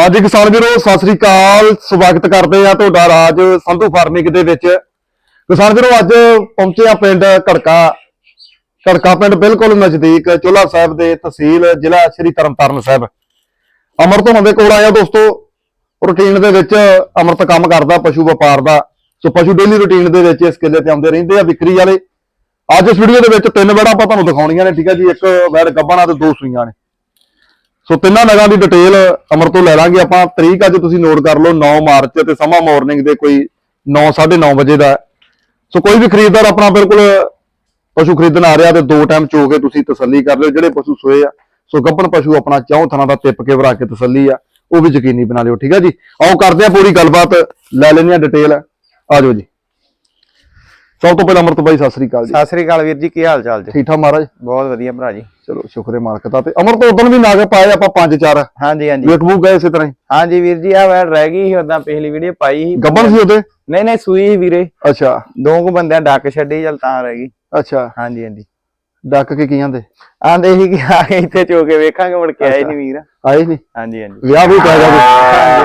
ਹਾਂਜੀ ਕਿਸਾਨ ਵੀਰੋ, ਸਤਿ ਸ੍ਰੀ ਅਕਾਲ। ਸਵਾਗਤ ਕਰਦੇ ਆ ਤੁਹਾਡਾ ਰਾਜ ਸੰਧੂ ਫਾਰਮਿੰਗ ਦੇ ਵਿੱਚ। ਕਿਸਾਨ ਵੀਰੋ, ਅੱਜ ਪਹੁੰਚੇ ਆ ਪਿੰਡ ਘੜਕਾ। ਘੜਕਾ ਪਿੰਡ ਬਿਲਕੁਲ ਨਜ਼ਦੀਕ ਚੋਲਾ ਸਾਹਿਬ ਦੇ ਤਹਿਸੀਲ, ਜ਼ਿਲ੍ਹਾ ਸ੍ਰੀ ਤਰਨਤਾਰਨ ਸਾਹਿਬ। ਅਮਰਤੋਂ ਦੇ ਕੋਲ ਆਇਆ ਦੋਸਤੋ ਰੂਟੀਨ ਦੇ ਵਿੱਚ ਅਮਰਤ ਕੰਮ ਕਰਦਾ, ਪਸ਼ੂ ਵਪਾਰ ਦਾ। ਸੋ ਪਸ਼ੂ ਡੇਲੀ ਰੂਟੀਨ ਦੇ ਵਿੱਚ ਇਸ ਕਿੱਲੇ ਤੇ ਆਉਂਦੇ ਰਹਿੰਦੇ ਆ ਵਿਕਰੀ ਵਾਲੇ। ਅੱਜ ਇਸ ਵੀਡੀਓ ਦੇ ਵਿੱਚ ਤਿੰਨ ਵੜਾ ਆਪਾਂ ਤੁਹਾਨੂੰ ਦਿਖਾਉਣੀਆਂ ਨੇ, ਠੀਕ ਹੈ ਜੀ। ਇੱਕ ਵੈੜ ਗੱਬਾਣਾ ਤੇ ਦੋ ਸੂਈਆਂ ਨੇ। ਸੋ ਤਿੰਨਾਂ ਨਗਾਂ ਦੀ ਡਿਟੇਲ ਅਮਰ ਤੋਂ ਲੈ ਲਾਂਗੇ। ਆਪਾਂ ਤਰੀਕ ਅੱਜ ਤੁਸੀਂ ਨੋਟ ਕਰ ਲਓ 9 ਮਾਰਚ ਤੇ ਸਮਾਂ ਮਾਰਨਿੰਗ ਦੇ ਕੋਈ 9:30 ਵਜੇ ਦਾ। ਸੋ ਕੋਈ ਵੀ ਖਰੀਦਦਾਰ ਆਪਣਾ ਬਿਲਕੁਲ ਪਸ਼ੂ ਖਰੀਦਣ ਆ ਰਿਹਾ ਤੇ ਦੋ ਟਾਈਮ ਚੋ ਕੇ ਤੁਸੀਂ ਤਸੱਲੀ ਕਰ ਲਿਓ। ਜਿਹੜੇ ਪਸ਼ੂ ਸੋਏ ਆ, ਸੋ ਗੱਭਣ ਪਸ਼ੂ ਆਪਣਾ ਚੌਂ ਥਣਾ ਦਾ ਟਿੱਪ ਕੇ ਵਰਾ ਕੇ ਤਸੱਲੀ ਆ, ਉਹ ਵੀ ਯਕੀਨੀ ਬਣਾ ਲਿਓ। ਠੀਕ ਹੈ ਜੀ? ਆਓ ਕਰਦੇ ਆ ਪੂਰੀ ਗੱਲਬਾਤ। ਲੈ ਲੈਂਦੇ ਆ ਡਿਟੇਲ ਆ ਜਾਓ ਜੀ। ਸਭ ਤੋਂ ਪਹਿਲਾਂ ਅਮਰਤ ਬਾਈ ਸਤਿ ਸ੍ਰੀ ਅਕਾਲ ਜੀ। ਸਤਿ ਸ੍ਰੀ ਅਕਾਲ ਵੀਰ ਜੀ ਕੀ ਹਾਲ ਚਾਲ ਜੀ? ਠੀਕ ਠਾਕ ਮਹਾਰਾਜ? ਬਹੁਤ ਵਧੀਆ ਭਰਾ ਜੀ। ਚਲੋ ਸ਼ੁਕਰ ਹੈ ਮਾਲਕ ਦਾ ਤੇ ਅਮਰ ਤੋਂ ਉਦੋਂ ਵੀ ਨਾਗ ਪਾਏ ਆਪਾਂ ਪੰਜ ਚਾਰ। ਹਾਂਜੀ ਹਾਂਜੀ। ਵੇਖ ਮੂੰਹ ਗਏ ਇਸੇ ਤਰ੍ਹਾਂ ਹੀ ਹਾਂਜੀ ਵੀਰ ਜੀ ਆ ਵੈੜ ਰਹਿ ਗਈ ਸੀ ਉਦਾਂ ਪਿਛਲੀ ਵੀਡੀਓ ਪਾਈ ਸੀ। ਗੱਬਣ ਸੀ ਉਹਦੇ? ਨਹੀਂ ਨਹੀਂ ਸੂਈ ਸੀ ਵੀਰੇ। ਅੱਛਾ। ਦੋ ਕੁ ਬੰਦਿਆਂ ਡੱਕ ਛੱਡੀ ਚਲ ਤਾਂ ਰਹਿ ਗਈ। ਅੱਛਾ। ਹਾਂਜੀ ਹਾਂਜੀ। ਡੱਕ ਕੇ ਕੀ ਜਾਂਦੇ ਆਂਦੇ ਸੀ ਕਿ ਆ ਕੇ ਇੱਥੇ ਚੋ ਕੇ ਵੇਖਾਂਗੇ ਮੁੜ ਕੇ ਆਏ ਨਹੀਂ ਵੀਰ। ਆਏ ਨਹੀਂ ਹਾਂਜੀ ਹਾਂਜੀ। ਵਿਆਹ ਵੀ ਪੈ ਹਾਂਜੀ ਜਾਵੇ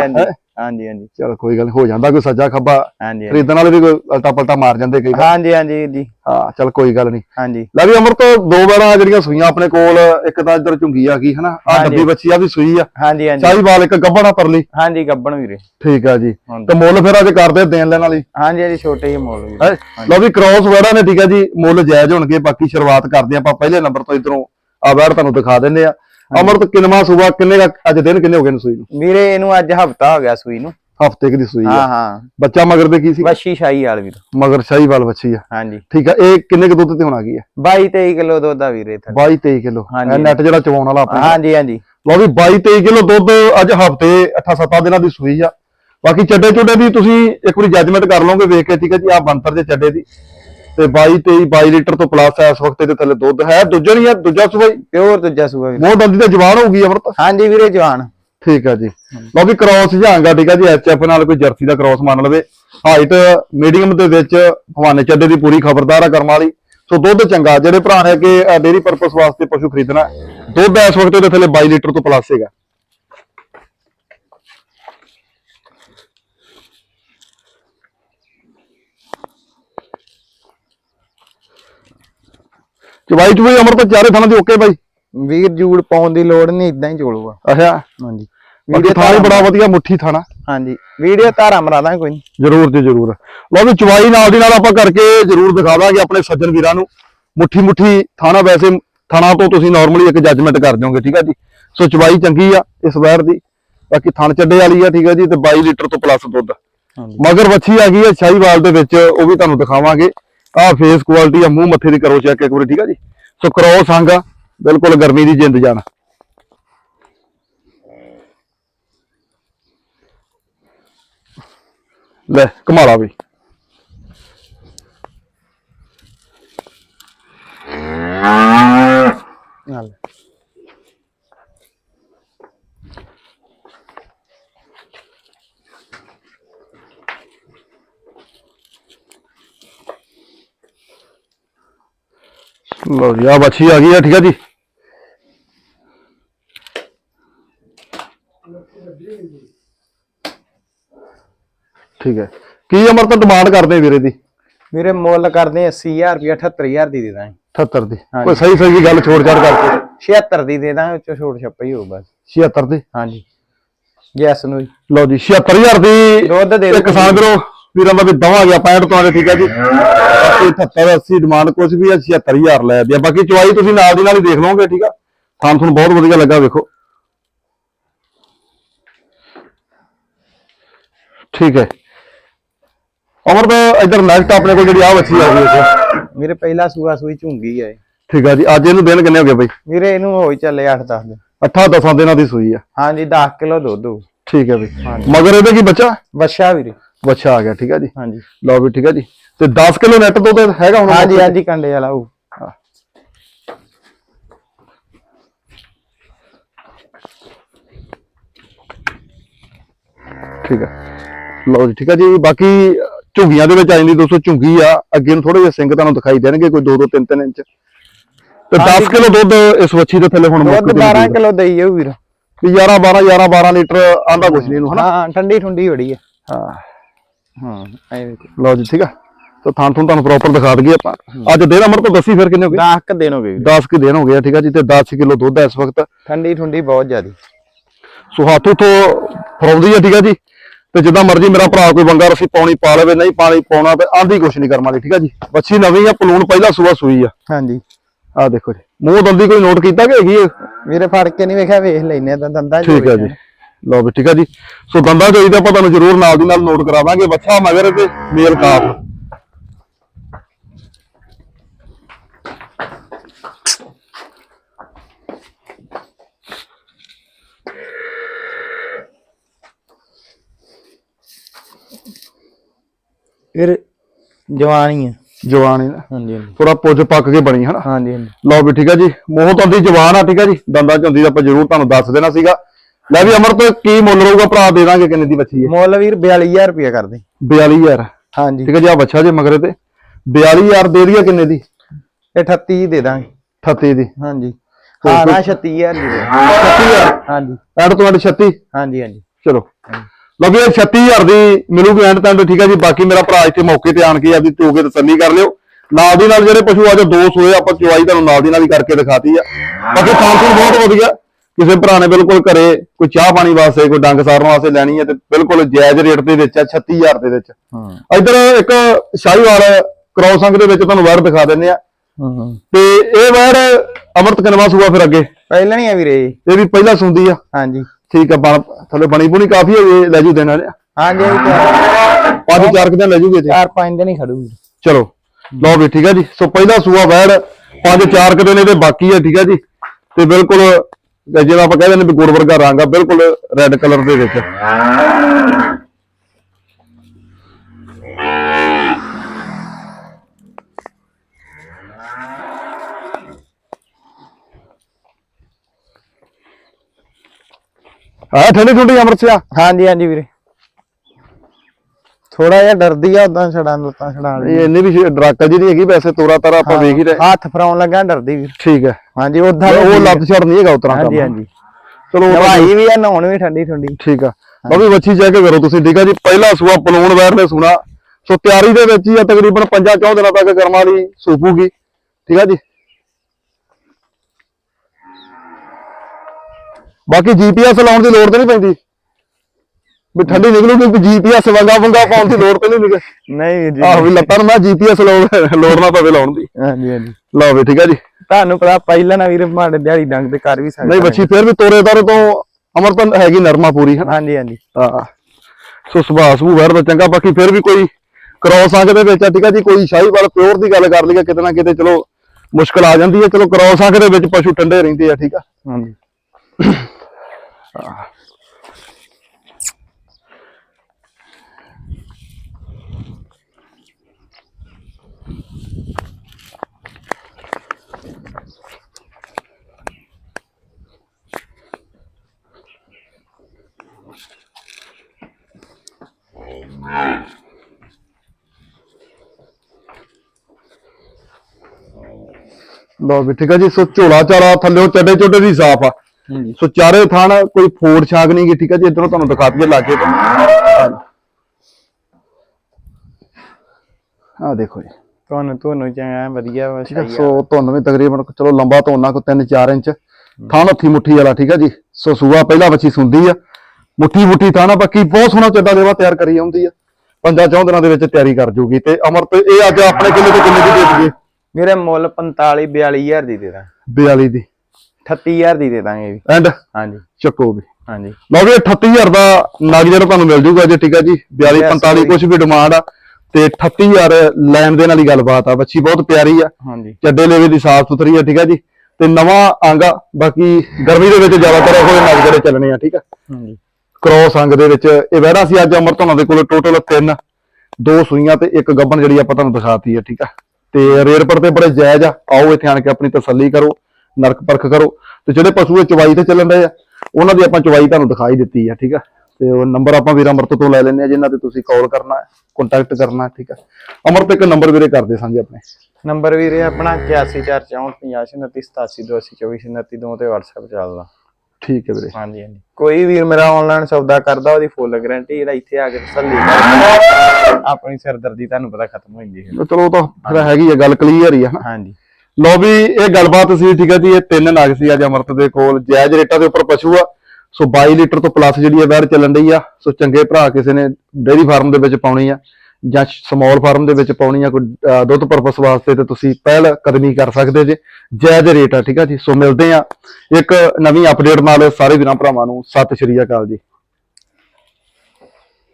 ਹਾਂਜੀ ਹਾਂਜੀ ਹਾਂਜੀ। ਚਲ ਕੋਈ ਗੱਲ ਨੀ, ਹੋ ਜਾਂਦਾ ਕੋਈ ਸੱਜਾ ਖੱਬਾ। ਹਾਂਜੀ ਹਾਂਜੀ। ਖਰੀਦਣ ਵਾਲੇ ਵੀ ਕੋਈ ਅਲਟਾ ਪਲਟਾ ਮਾਰ ਜਾਂਦੇ ਕਈ ਵਾਰ। ਹਾਂਜੀ ਹਾਂਜੀ ਜੀ। ਹਾਂ ਚਲ ਕੋਈ ਗੱਲ ਨਹੀਂ ਹਾਂਜੀ। ਲੈ ਵੀ ਅਮਰ ਤੋਂ ਦੋ ਵਾਰਾਂ ਜਿਹੜੀਆਂ ਸੂਈਆਂ ਆਪਣੇ ਕੋਲ ਇੱਕ ਤਾਂ ਇੱਧਰ ਝੁੰਗੀ ਆ ਗਈ ਹਨਾ? ਆ ਹਾਂਜੀ। ਡੱਬੀ ਬੱਚੀ ਆ ਵੀ ਸੂਈ ਆ। ਹਾਂਜੀ ਹਾਂਜੀ। ਸਾਈਵਾਲ ਇੱਕ ਗੱਬਣਾ ਪਰਲੀ। ਹਾਂਜੀ ਗੱਬਣ ਵੀਰੇ। ਠੀਕ ਆ ਜੀ। ਹਾਂਜੀ। ਤੇ ਮੁੱਲ ਫਿਰ ਅੱਜ ਕਰਦੇ ਦੇਣ ਲੈਣ ਵਾਲੀ। ਹਾਂਜੀ ਹਾਂਜੀ ਛੋਟੇ ਜਿਹੇ ਮੋਲ ਵੀਰੇ। ਹੈ? ਲਓ ਵੀ ਕ੍ਰਾਸ ਵੜਾ ਨੇ ਠੀਕ ਆ ਜੀ। ਮੁੱਲ ਜਾਇਜ਼ ਹੋਣਗੇ ਬਾਕੀ ਸ਼ੁਰੂਆਤ ਕਰਦੇ ਆਪਾਂ ਪਹਿਲੇ ਨੰਬਰ ਤੋਂ ਇਧਰੋਂ ਆ ਵੜ ਤੁਹਾਨੂੰ ਦਿਖਾ ਦਿੰਦੇ ਆ। ਅਮਰਤ ਕਿੰਨਵਾ ਸੂਬਾ ਕਿੰਨੇ ਅੱਜ ਦਿਨ ਕਿੰਨੇ ਹੋ ਗਏ ਨੇ ਸੂਈ ਨੂੰ? ਵੀਰੇ ਇਹਨੂੰ ਅੱਜ ਹਫਤਾ ਹੋ ਗਿਆ ਸੂਈ ਨੂੰ। ਹਫ਼ਤੇ ਕੁ ਦੀ ਸੂਈ ਹਾਂ ਆ। ਹਾਂ ਬੱਚਾ ਮਗਰ ਦੇ ਕੀ ਸੀ? ਵੱਛੀ ਸ਼ਾਹੀ ਵਾਲ ਵੀਰ। ਮਗਰ ਸ਼ਾਹੀਵਾਲ ਬੱਚੀ ਆ। ਹਾਂਜੀ। ਠੀਕ ਆ ਇਹ ਕਿੰਨੇ ਕੁ ਦੁੱਧ ਤੇ ਹੋਣਾ ਕੀ ਆ? 22 23 ਕਿਲੋ ਦੁੱਧ ਆ ਵੀਰੇ ਥੱਲੇ 22 23 ਕਿਲੋ। ਹਾਂਜੀ। ਇਹ ਨੈਟ ਜਿਹੜਾ ਚਵਾਉਣ ਵਾਲਾ ਆਪਣਾ। ਹਾਂਜੀ ਹਾਂਜੀ। ਲਓ ਵੀ 22 23 ਕਿਲੋ ਦੁੱਧ ਅੱਜ ਹਫ਼ਤੇ 8-7 ਦਿਨਾਂ ਦੀ ਸੂਈ ਆ। ਬਾਕੀ ਚੱਡੇ ਚੁੱਡੇ ਦੀ ਤੁਸੀਂ ਇੱਕ ਵਾਰੀ ਜੱਜਮੈਂਟ ਕਰ ਲਓਗੇ ਵੇਖ ਕੇ ਠੀਕ ਹੈ ਜੀ ਆ ਬੰਤਰ ਦੇ ਚੱਡੇ ਦੀ। ਤੇ 22 23 22 ਲੀਟਰ ਤੋਂ ਪਲੱਸ ਹੈ ਇਸ ਵਕਤ ਇਹਦੇ ਥੱਲੇ ਦੁੱਧ ਹੈ। ਦੂਜਾ ਨਹੀਂ ਹੈ ਦੂਜਾ ਸੂਈ ਪਿਓਰ ਦੂਜਾ ਸੂਆ ਵੀਰੇ। ਬਹੁਤ ਦੰਦੀ ਤੇ ਜਵਾਨ ਹੋਊਗੀ ਅਮਰਤ। ਹਾਂਜੀ ਵੀਰੇ ਜਵਾਨ। ਠੀਕ ਆ ਜੀ। ਲਓ ਵੀ ਕ੍ਰਾਸ ਜਾਂਗਾ ਠੀਕ ਆ ਜੀ ਐਚਐਫ ਨਾਲ ਕੋਈ ਜਰਸੀ ਦਾ ਕ੍ਰਾਸ ਮੰਨ ਲਵੇ। ਹਾਈਟ ਮੀਡੀਅਮ ਦੇ ਵਿੱਚ ਹਵਾਨੇ ਚੱਡੇ ਦੀ ਪੂਰੀ ਖਬਰਦਾਰ ਆ ਕਰਮ ਵਾਲੀ। ਸੋ ਦੁੱਧ ਚੰਗਾ ਜਿਹੜੇ ਭਰਾ ਨੇ ਕਿ ਡੇਰੀ ਪਰਪਸ ਵਾਸਤੇ ਪਸ਼ੂ ਖਰੀਦਣਾ ਦੁੱਧ ਇਸ ਵਕਤ ਇਹਦੇ ਥੱਲੇ 22 ਲੀਟਰ ਤੋਂ ਪਲੱਸ ਹੈਗਾ। ਚਵਾਈ ਚਵਾਈ ਅਮਰ ਤਾਂ ਚਾਰੇ ਥਾਂ ਦੀ ਓਕੇ ਬਾਈ। ਵੀਰ ਜੂੜ ਪਾਉਣ ਦੀ ਲੋੜ ਨਹੀਂ ਇਦਾਂ ਹੀ ਚੋਲੂਗਾ। ਅੱਛਾ। ਹਾਂਜੀ। ਵੀਡੀਓ ਥਾਂ ਵੀ ਬੜਾ ਵਧੀਆ ਮੁੱਠੀ ਥਾਣਾ ਹਾਂਜੀ। ਵੀਡੀਓ ਧਾਰਾ ਮਰਾ ਦਾਂ ਕੋਈ ਨੀ। ਜਰੂਰ ਜੀ ਜਰੂਰ। ਲਓ ਵੀ ਚਵਾਈ ਨਾਲ ਦੀ ਨਾਲ ਆਪਾਂ ਕਰਕੇ ਜਰੂਰ ਦਿਖਾ ਦਾਂਗੇ ਆਪਣੇ ਸੱਜਣ ਵੀਰਾਂ ਨੂੰ। ਮੁੱਠੀ ਮੁੱਠੀ ਥਾਣਾ ਵੈਸੇ ਥਾਣਾ ਤੋਂ ਤੁਸੀਂ ਨਾਰਮਲੀ ਇੱਕ ਜੱਜਮੈਂਟ ਕਰ ਦਿਓਗੇ ਠੀਕ ਆ ਜੀ? ਸੋ ਚਵਾਈ ਚੰਗੀ ਆ ਇਸ ਵਾਰ ਦੀ। ਬਾਕੀ ਥਣ ਚੱਡੇ ਵਾਲੀ ਆ ਠੀਕ ਆ ਜੀ ਤੇ 22 ਲੀਟਰ ਤੋਂ ਪਲੱਸ ਦੁੱਧ। ਮਗਰ ਵੱਛੀ ਆ ਗਈ ਆ ਸ਼ਾਹੀਵਾਲ ਦੇ ਵਿੱਚ ਉਹ ਵੀ ਤੁਹਾਨੂੰ ਦਿਖਾਵਾਂਗੇ। ਆਹ ਫੇਸ ਕੁਆਲਿਟੀ ਆ, ਮੂੰਹ ਮੱਥੇ ਦੀ ਕਰੋ ਚੈੱਕ ਇੱਕ ਵਾਰੀ, ਠੀਕ ਆ ਜੀ? ਸੋ ਕਰੋ ਸੰਗ, ਬਿਲਕੁਲ ਗਰਮੀ ਦੀ ਜਿੰਦ ਜਾਨ। ਲੈ ਕਮਾਲਾ ਵੀ। ਨਾਲ ਲਓ ਜੀ ਆ ਬੱਚੀ ਆ ਗਈ ਆ ਠੀਕ ਆ ਜੀ। ਠੀਕ ਹੈ। ਕੀ ਅਮਰ ਤਾਂ ਡਿਮਾਂਡ ਕਰਦੇ ਵੀਰੇ ਦੀ? ਵੀਰੇ ਮੁੱਲ ਕਰਦੇ 80000 ਰੁਪਏ 78000 ਦੀ ਦੇ ਦਾਂ 78 ਦੀ। ਹਾਂਜੀ। ਕੋਈ ਸਹੀ ਸਹੀ ਗੱਲ ਛੋੜ ਛਾੜ ਕਰਕੇ। 76 ਦੀ ਦੇ ਦਾਂ ਉੱਚੋ ਛੋਟ ਛੱਪਾ ਹੀ ਹੋਊ ਬਸ। 76 ਦੀ? ਹਾਂਜੀ ਯੈਸ ਨੂੰ ਜੀ। ਲਓ ਜੀ 76000 ਦੀ ਦੁੱਧ ਦੇ ਇਹ ਕਿਸਾਨ ਵੀਰੋ। ਵੀਰਾਂ ਦਾ ਵੀ ਦਵਾਂਗੇ ਆਪਾਂ ਐਡ ਤੋਂ ਆਲੇ ਠੀਕ ਹੈ ਜੀ। ਬਾਕੀ 78 80 ਡਿਮਾਂਡ ਕੁਝ ਵੀ ਆ 76000 ਲੈ ਦਿਆ ਬਾਕੀ ਚਵਾਈ ਤੁਸੀਂ ਨਾਲ ਦੀ ਨਾਲ ਹੀ ਦੇਖ ਲਓਗੇ ਠੀਕ ਆ। ਥਾਂ ਤੁਹਾਨੂੰ ਬਹੁਤ ਵਧੀਆ ਲੱਗਾ ਵੇਖੋ। ਠੀਕ ਹੈ। ਅਮਰ ਦਾ ਇਧਰ ਨੈਕਸਟ ਆਪਣੇ ਕੋਲ ਜਿਹੜੀ ਆ ਬੱਚੀ ਆ ਗਈ ਹੈ ਵੀਰੇ ਪਹਿਲਾ ਸੂਆ ਸੂਈ ਝੁੰਗੀ ਹੈ ਠੀਕ ਆ ਜੀ ਅੱਜ ਇਹਨੂੰ ਦਿਨ ਕਿੰਨੇ ਹੋ ਗਏ ਬਈ? ਵੀਰੇ ਇਹਨੂੰ ਹੋਈ ਚੱਲੇ 8-10 ਦਿਨ। 8 10 ਦਿਨਾਂ ਦੀ ਸੂਈ ਆ। ਹਾਂਜੀ 10 ਕਿਲੋ ਦੁੱਧ ਹੋਊ। ਠੀਕ ਹੈ ਬਈ। ਮਗਰ ਇਹਦੇ ਕੀ ਬੱਚਾ? ਬੱਛਾ ਵੀਰੇ। ਬੱਚਾ ਆ ਗਿਆ ਠੀਕ ਆ ਜੀ? ਹਾਂਜੀ। ਲਓ ਵੀ ਠੀਕ ਆ ਜੀ। ਤੇ 10 ਕਿਲੋ ਨੈਟ ਤੋਂ ਤੇ ਹੈਗਾ ਹੁਣ ਹਾਂਜੀ ਹਾਂਜੀ ਕੰਡੇ ਵਾਲਾ ਹੋਊ ਠੀਕ ਆ। ਲਓ ਜੀ ਠੀਕ ਆ ਜੀ। ਬਾਕੀ ਝੁੰਗੀਆਂ ਦੇ ਵਿੱਚ ਆ ਜਾਂਦੀ ਦੋਸਤੋ ਝੁੰਗੀ ਆ। ਅੱਗੇ ਨੂੰ ਥੋੜੇ ਜਿਹੇ ਸਿੰਘ ਤੁਹਾਨੂੰ ਦਿਖਾਈ ਦੇਣਗੇ ਕੋਈ 2 2 3 3 ਇੰਚ। ਤੇ 10 ਕਿਲੋ ਦੁੱਧ ਇਸ ਵੱਛੀ ਦੇ ਥੱਲੇ ਹੁਣ ਮੁੱਕ 12 ਕਿਲੋ ਦਈ ਜਾਊ ਵੀਰ। ਵੀ 11 12 11 12 ਲੀਟਰ ਆਂਦਾ ਕੁਛ ਨਹੀਂ ਇਹਨੂੰ ਹਨਾ? ਹਾਂ ਠੰਡੀ ਠੰਡੀ ਬੜੀ ਹੈ। ਹਾਂ। ਹਾਂ ਲਓ ਜੀ ਠੀਕ ਆ? ਤਾਂ ਥਾਂ ਥੂੰ ਤੁਹਾਨੂੰ ਪ੍ਰੋਪਰ ਦਿਖਾ ਦਈਏ ਆਪਾਂ। ਅੱਜ ਦੇ ਨੰਬਰ ਤੋਂ ਦੱਸੀ ਫਿਰ ਕਿੰਨੇ ਹੋ ਗਏ 10 ਕ ਦਿਨ ਹੋ ਗਏ ਵੀਰੇ। 10 ਕਿ ਦਿਨ ਹੋ ਗਏ ਆ, ਠੀਕ ਆ ਜੀ ਤੇ 10 ਕਿਲੋ ਦੁੱਧ ਇਸ ਵਕਤ। ਠੰਡੀ ਠੰਡੀ ਬਹੁਤ ਜ਼ਿਆਦੀ। ਸੋ ਹੱਥ ਉਥੋਂ ਫਰੌਂਦੀ ਆ ਠੀਕ ਆ ਜੀ। ਤੇ ਜਿੱਦਾਂ ਮਰਜ਼ੀ ਮੇਰਾ ਭਰਾ ਕੋਈ ਬੰਗਾ ਰਸੀ ਪਾਉਣੀ ਪਾ ਲਵੇ ਨਹੀਂ ਪਾਣੀ ਪਾਉਣਾ ਤੇ ਆਂਦੀ ਕੁਛ ਨਹੀਂ ਕਰਮਾਂ ਦੀ ਠੀਕ ਆ ਜੀ। ਬੱਚੀ ਨਵੀਂ ਆ ਪਲੂਣ ਪਹਿਲਾ ਸੂਆ ਸੂਈ ਆ। ਹਾਂਜੀ। ਆ ਦੇਖੋ ਜੀ ਮੂੰਹ ਦੰਦੀ ਕੋਈ ਨੋਟ ਕੀਤਾ ਕਿ ਹੈਗੀ ਆ? ਵੀਰੇ ਫੜ ਕੇ ਨਹੀਂ ਵੇਖਿਆ ਵੇਖ ਲੈਨੇ ਤਾਂ ਦੰਦਾ ਠੀਕ ਹੈ ਜੀ। ਲਓ ਵੀ ਠੀਕ ਹੈ ਜੀ। ਸੋ ਦੰਦਾਂ ਚੋਈ ਦਾ ਆਪਾਂ ਤੁਹਾਨੂੰ ਜ਼ਰੂਰ ਨਾਲ ਦੀ ਨਾਲ ਨੋਟ ਕਰਾਵਾਂਗੇ। ਬੱਚਾ ਮਗਰ ਤੇ ਮੇਲ ਕਾਫ। ਫਿਰ ਜਵਾਨੀ ਹੈ ਜਵਾਨੀ ਦਾ ਹਾਂਜੀ ਹਾਂਜੀ। ਥੋੜਾ ਪੁੱਜ ਪੱਕ ਕੇ ਬਣੀ ਹਨਾ? ਹਾਂਜੀ ਹਾਂਜੀ। ਲਓ ਵੀ ਠੀਕ ਹੈ ਜੀ। ਮੂੰਹ ਤੋਂ ਦੀ ਜਵਾਨ ਆ ਠੀਕ ਹੈ ਜੀ। ਦੰਦਾਂ ਚ ਹੁੰਦੀ ਤਾਂ ਆਪਾਂ ਜ਼ਰੂਰ ਤੁਹਾਨੂੰ ਦੱਸ ਦੇਣਾ ਸੀਗਾ। ਲੈ ਵੀ ਅਮਰਤ ਕੀ ਮੁੱਲ ਰਹੂਗਾ ਭਰਾ ਦੇ ਦਾਂਗੇ ਕਿੰਨੇ ਦੀ ਬੱਚੀ ਹੈ। ਮੁੱਲ ਵੀਰ 42000 ਰੁਪਏ ਕਰਦੇ। 42000 ਹਾਂਜੀ। ਠੀਕ ਹੈ ਜੀ ਆ ਬੱਚਾ ਜੇ ਮਗਰੇ ਤੇ। 42000 ਦੇ ਦਈਏ ਕਿੰਨੇ ਦੀ? ਇਹ 38 ਹੀ ਦੇ ਦਾਂਗੇ। 38 ਦੀ। ਹਾਂਜੀ। ਹਾਂ ਨਾ 36000 ਦੀ ਦੇ 36000 ਹਾਂਜੀ। ਐਡ ਤੋਂ ਐਡ 36 ਹਾਂਜੀ ਹਾਂਜੀ। ਚਲੋ। ਲਓ ਵੀ ਇਹ 36000 ਦੀ ਮਿਲੂਗੀ ਐਂਡ ਤੱਕ ਠੀਕ ਹੈ ਜੀ। ਬਾਕੀ ਮੇਰਾ ਭਰਾ ਇੱਥੇ ਮੌਕੇ ਤੇ ਆਣ ਕੇ ਆਪਦੀ ਚੋਕੇ ਤਸੱਲੀ ਕਰ ਲਿਓ। ਨਾਲ ਦੀ ਨਾਲ ਜਿਹੜੇ ਪਸ਼ੂ ਅੱਜ ਦੋ ਸੋਏ ਆਪਾਂ ਚੁਆਈ ਤੁਹਾਨੂੰ ਨਾਲ ਦੀ ਨਾਲ ਹੀ ਕਰਕੇ ਦਿਖਾਤੀ ਆ। ਬਾਕੀ ਸਾਂਸੂ ਬਹੁਤ ਵਧੀਆ। ਕਿਸੇ ਭਰਾ ਨੇ ਬਿਲਕੁਲ ਘਰੇ ਕੋਈ ਚਾਹ ਪਾਣੀ ਵਾਸਤੇ ਕੋਈ ਡੰਗ ਸਾਰਨ ਵਾਸਤੇ ਲੈਣੀ ਹੈ ਤੇ ਬਿਲਕੁਲ ਜਾਇਜ਼ ਰੇਟ ਦੇ ਵਿੱਚ ਆ 36000 ਦੇ ਵਿੱਚ। ਹਾਂ। ਇੱਧਰ ਇੱਕ ਸ਼ਾਹੀਵਾਲ ਕ੍ਰੋਸ ਅੰਗ ਦੇ ਵਿੱਚ ਤੁਹਾਨੂੰ ਵੈਰ ਦਿਖਾ ਦਿੰਦੇ ਆ ਹਾਂ ਤੇ ਇਹ ਵੈਰ ਅਮਰਤ ਕਨਵਾ ਸੂਆ ਫਿਰ ਅੱਗੇ। ਪਹਿਲਾਂ ਨਹੀਂ ਆ ਵੀਰੇ ਇਹ। ਇਹ ਵੀ ਪਹਿਲਾਂ ਸੁੰਦੀ ਆ। ਹਾਂਜੀ। ਠੀਕ ਆ ਬਣ ਥੱਲੇ ਬਣੀ ਬੁਣੀ ਕਾਫੀ ਹੋ ਗਈ ਲੈ ਜੂ ਦੇਣ ਵਾਲੇ ਹਾਂਜੀ ਇਹ ਤਾਂ ਪੰਜ ਚਾਰ ਕੁ ਦਿਨ ਲੈ ਜੂਗੇ ਤੇ। ਚਾਰ ਪੰਜ ਦਿਨ ਹੀ ਖੜੂ ਵੀਰ ਚਲੋ ਲਓ ਵੀ ਠੀਕ ਹੈ ਜੀ। ਸੋ ਪਹਿਲਾ ਸੂਆ ਵੈੜ ਪੰਜ ਚਾਰ ਕੁ ਦਿਨ ਇਹਦੇ ਬਾਕੀ ਹੈ ਠੀਕ ਹੈ ਜੀ। ਤੇ ਬਿਲਕੁਲ ਜਿਵੇਂ ਆਪਾਂ ਕਹਿੰਦੇ ਨੇ ਵੀ ਗੁੜ ਵਰਗਾ ਰੰਗ ਆ, ਬਿਲਕੁਲ ਰੈੱਡ ਕਲਰ ਦੇ ਵਿੱਚ। ਆ ਠੰਡੀ ਠੰਡੀ ਅਮਰਤ ਹਾਂਜੀ ਹਾਂਜੀ ਵੀਰੇ। ਥੋੜਾ ਜਿਹਾ ਡਰਦੀ ਆ ਉਦਾਂ ਛੜਾਂ ਲੱਤਾਂ ਛੜਾਂ ਇਹ ਇੰਨੀ ਵੀ ਡਰਾਕਾ ਜੀ ਨਹੀਂ ਹੈਗੀ ਵੈਸੇ ਤੋਰਾ ਤਾਰਾ ਆਪਾਂ ਵੇਖ ਹੀ ਰਹੇ। ਹੱਥ ਫਰਾਉਣ ਲੱਗਾ ਡਰਦੀ ਵੀਰ ਠੀਕ ਹੈ। ਹਾਂਜੀ ਉਦਾਂ ਉਹ ਲੱਤ ਛੜ ਨਹੀਂ ਹੈਗਾ ਉਤਰਾ ਹਾਂਜੀ ਹਾਂਜੀ। ਚਲੋ ਨਵਾਈ ਵੀ ਆ ਨਹਾਉਣ ਵੀ ਠੰਡੀ ਠੰਡੀ। ਠੀਕ ਆ। ਬਾਬੀ ਵੱਛੀ ਚੈੱਕ ਕਰੋ ਤੁਸੀਂ ਠੀਕ ਆ ਜੀ। ਪਹਿਲਾ ਸੂਆ ਪਲੂਣ ਵੈਰ ਨੇ ਸੁਣਾ। ਸੋ ਤਿਆਰੀ ਦੇ ਵਿੱਚ ਹੀ ਆ ਤਕਰੀਬਨ 5-4 ਦਿਨਾਂ ਤੱਕ ਕਰਮਾਂ ਦੀ ਸੂਪੂਗੀ ਠੀਕ ਆ ਜੀ। ਬਾਕੀ ਜੀਪੀਐਸ ਲਾਉਣ ਦੀ ਲੋੜ ਤੇ ਨਹੀਂ ਪੈਂਦੀ। ਵੀ ਠੰਡੀ ਨਿਕਲੂਗੀ ਵੀ ਜੀਪੀਐਸ ਵੰਗਾ ਵੰਗਾ ਪਾਉਣ ਦੀ ਲੋੜ ਤੇ ਨਹੀਂ ਨਿਕਲ। ਨਹੀਂ ਜੀ ਆਹੋ ਵੀ ਲੱਤਾਂ ਨੂੰ ਮੈਂ ਜੀਪੀਐਸ ਲੋੜ ਨਾ ਪਵੇ ਲਾਉਣ ਦੀ। ਹਾਂਜੀ ਹਾਂਜੀ। ਲਓ ਵੀ ਠੀਕ ਆ ਜੀ। ਤੁਹਾਨੂੰ ਪਤਾ ਪਹਿਲਾਂ ਨਾ ਵੀਰ ਮਾੜੇ ਦਿਹਾੜੀ ਡੰਗ ਤੇ ਕਰ ਵੀ ਸਕਦਾ ਨਹੀਂ ਬੱਚੀ ਫਿਰ ਵੀ ਤੋਰੇ ਤਾਰੇ ਤੋਂ ਅਮਰਤਨ ਹੈਗੀ ਨਰਮਾ ਪੂਰੀ ਹਾਂਜੀ ਹਾਂਜੀ। ਹਾਂ। ਸੋ ਸੁਭਾਅ ਸੁਭੂ ਵੈਰ ਦਾ ਚੰਗਾ ਬਾਕੀ ਫਿਰ ਵੀ ਕੋਈ ਕ੍ਰੋਸ ਅੰਗ ਦੇ ਵਿੱਚ ਆ, ਠੀਕ ਆ ਜੀ ਕੋਈ ਸ਼ਾਹੀਵਾਲ ਪਿਓਰ ਦੀ ਗੱਲ ਕਰ ਲਈਏ ਕਿਤੇ ਨਾ ਕਿਤੇ ਚਲੋ ਮੁਸ਼ਕਲ ਆ ਜਾਂਦੀ ਹੈ ਚਲੋ ਕ੍ਰੋਸ ਅੰਗ ਦੇ ਵਿੱਚ ਪਸ਼ੂ ਠੰਡੇ ਰਹਿੰਦੇ ਆ ਠੀਕ ਆ। ਹਾਂਜੀ। ਲਓ ਵੀ ਠੀਕ ਆ ਜੀ ਸੋ ਝੋਲਾ ਚਾਲਾ ਥੱਲੇ ਚੱਡੇ ਚੋਡੇ ਦੀ ਸਾਫ਼ ਆ। ਸੋ ਚਾਰੇ ਥਾਣ ਕੋਈ ਫੋੜ ਛਾਗ ਨਹੀਂ ਗੀ ਠੀਕ ਆ ਜੀ ਇਧਰੋਂ ਤੁਹਾਨੂੰ ਦਿਖਾ ਦਈਏ ਲਾਗੇ ਤੋਂ। ਆ ਦੇਖੋ ਜੀ। ਤੁਹਾਨੂੰ ਤੁਹਾਨੂੰ ਚੰਗਾ ਵਧੀਆ ਵਾ ਠੀਕ ਆ। ਸੋ ਤੁਹਾਨੂੰ ਵੀ ਤਕਰੀਬਨ ਚਲੋ ਲੰਬਾ ਧੋਨਾ ਕੋ 3-4 ਇੰਚ। ਥਾਣ ਹੱਥੀ ਮੁੱਠੀ ਵਾਲਾ ਠੀਕ ਹੈ ਜੀ। ਸੋ ਸੂਆ ਪਹਿਲਾ ਬੱਚੀ ਸੁੰਦੀ ਆ। ਮੁੱਠੀ ਮੁੱਠੀ ਥਾਣਾ ਬਾਕੀ ਬਹੁਤ ਸੋਹਣਾ ਚੱਡਾ ਦੇਵਾ ਤਿਆਰ ਕਰੀ ਆਉਂਦੀ ਆ। ਪੰਜਾਂ ਚੌਂ ਦਿਨਾਂ ਦੇ ਵਿੱਚ ਤਿਆਰੀ ਕਰ ਜੂਗੀ ਤੇ ਅਮਰ ਤੇ ਇਹ ਅੱਜ ਆਪਣੇ ਕਿੱਲੇ ਤੋਂ ਕਿੰਨੇ ਦੀ ਦੇ ਦਈਏ ਵੀਰੇ ਮੁੱਲ 45 42000 ਦੀ ਦੇ ਦਾਂ 42 ਦੀ। 38000 ਦੀ ਦੇ ਦਾਂਗੇ ਵੀ ਐਂਡ? ਹਾਂਜੀ। ਚੱਕੋ ਵੀ। ਹਾਂਜੀ। ਲਓ ਵੀ 38000 ਦਾ ਨਗ ਜਿਹੜਾ ਤੁਹਾਨੂੰ ਮਿਲ ਜੂਗਾ ਜੀ ਠੀਕ ਆ ਜੀ? 42 Yes, 45 ਕੁਝ ਵੀ ਡਿਮਾਂਡ ਆ। ਤੇ 38000 ਲੈਣ ਦੇਣ ਵਾਲੀ ਗੱਲਬਾਤ ਆ। ਬੱਚੀ ਬਹੁਤ ਪਿਆਰੀ ਆ। ਹਾਂਜੀ। ਚੱਡੇ ਲੇਵੇ ਦੀ ਸਾਫ਼ ਸੁਥਰੀ ਆ ਠੀਕ ਆ ਜੀ? ਤੇ ਨਵਾਂ ਅੰਗ ਆ। ਬਾਕੀ ਗਰਮੀ ਦੇ ਵਿੱਚ ਜ਼ਿਆਦਾਤਰ ਹੋਏ ਨਗ ਜਿਹੜੇ ਚੱਲਣੇ ਆ ਠੀਕ ਆ? ਹਾਂਜੀ। ਕ੍ਰੋਸ ਅੰਗ ਦੇ ਵਿੱਚ ਇਹ ਵਹਿੜਾ ਸੀ ਅੱਜ ਅਮਰਤ ਉਹਨਾਂ ਦੇ ਕੋਲ ਟੋਟਲ ਤਿੰਨ ਦੋ ਸੂਈਆਂ ਤੇ ਇੱਕ ਗੱਬਨ ਜਿਹੜੀ ਆਪਾਂ ਤੁਹਾਨੂੰ ਦਿਖਾਤੀ ਆ ਠੀਕ ਆ? ਤੇ ਰੇਰਪੜ ਤੇ ਬੜੇ ਜਾਇਜ਼ ਆ। ਆਓ ਇੱਥੇ ਆਣ ਕੇ ਆਪਣੀ ਤਸੱਲੀ ਕਰੋ ਨਰਕ ਪਰਖ ਕਰੋ। ਤੇ ਜਿਹੜੇ ਪਸ਼ੂ ਇਹ ਚਵਾਈ ਤੇ ਚੱਲਣ ਰਹੇ ਆ ਉਹਨਾਂ ਦੀ ਆਪਾਂ ਚਵਾਈ ਤੁਹਾਨੂੰ ਦਿਖਾਈ ਦਿੱਤੀ ਆ ਠੀਕ ਆ? ਤੇ ਉਹ ਨੰਬਰ ਆਪਾਂ ਵੀਰ ਅਮਰਤ ਤੋਂ ਲੈ ਲੈਂਦੇ ਆ ਜਿਨ੍ਹਾਂ ਤੇ ਤੁਸੀਂ ਕਾਲ ਕਰਨਾ ਹੈ ਕੰਟੈਕਟ ਕਰਨਾ ਹੈ, ਠੀਕ ਆ? ਅਮਰਤ ਇੱਕ ਨੰਬਰ ਵੀਰੇ ਕਰਦੇ ਸਾਂਝੇ ਆਪਣੇ। ਨੰਬਰ ਵੀਰੇ ਆਪਣਾ 814445098782 ਦੋ ਤੇ WhatsApp ਚੱਲਦਾ। ਠੀਕ ਹੈ ਵੀਰੇ। ਹਾਂਜੀ ਹਾਂਜੀ। ਕੋਈ ਵੀਰ ਮੇਰਾ ਆਨਲਾਈਨ ਸੌਦਾ ਕਰਦਾ ਉਹਦੀ ਫੁੱਲ ਗਾਰੰਟੀ ਜਿਹੜਾ ਇੱਥੇ ਆ ਕੇ ਤਸੱਲੀ ਕਰਦਾ ਆਪਣੀ ਸਿਰਦਰਦੀ ਤੁਹਾਨੂੰ ਪਤਾ ਖਤਮ ਹੋ ਜਾਂਦੀ ਹੈ। ਚਲੋ ਉਹ ਤਾਂ ਫਿਰ ਹੈਗੀ ਆ ਗੱਲ ਕਲੀਅਰ ਹੀ ਆ ਨਾ। ਹਾਂਜੀ। ਲੋ ਵੀ ਇਹ ਗੱਲਬਾਤ ਸੀ ਠੀਕ ਹੈ ਜੀ ਇਹ ਤਿੰਨ ਨਗ ਸੀ ਅੱਜ ਅਮਰਤ ਦੇ ਕੋਲ। ਜਾਇਜ਼ ਰੇਟਾਂ ਦੇ ਉੱਪਰ ਪਸ਼ੂ ਆ। ਸੋ 22 ਲੀਟਰ ਤੋਂ ਪਲੱਸ ਜਿਹੜੀ ਹੈ ਵੈੜ ਚੱਲਣ ਡਈ ਆ। ਸੋ ਚੰਗੇ ਭਰਾ ਕਿਸੇ ਨੇ ਡੇਅਰੀ ਫਾਰਮ ਦੇ ਵਿੱਚ ਪਾਉਣੀ ਆ। ਜਾਂ ਸਮਾਲ ਫਾਰਮ ਦੇ ਵਿੱਚ ਪਾਉਣੀ ਆ ਕੋਈ ਦੁੱਧ ਪਰਪਸ ਵਾਸਤੇ ਤੇ ਤੁਸੀਂ ਪਹਿਲ ਕਦਮੀ ਕਰ ਸਕਦੇ ਜੇ। ਜਾਇਜ਼ ਰੇਟ ਆ, ਠੀਕ ਆ ਜੀ? ਸੋ ਮਿਲਦੇ ਆ। ਇੱਕ ਨਵੀਂ ਅਪਡੇਟ ਨਾਲ ਸਾਰੇ ਵੀਰਾਂ ਭਰਾਵਾਂ ਨੂੰ ਸਤਿ ਸ਼੍ਰੀ ਅਕਾਲ ਜੀ।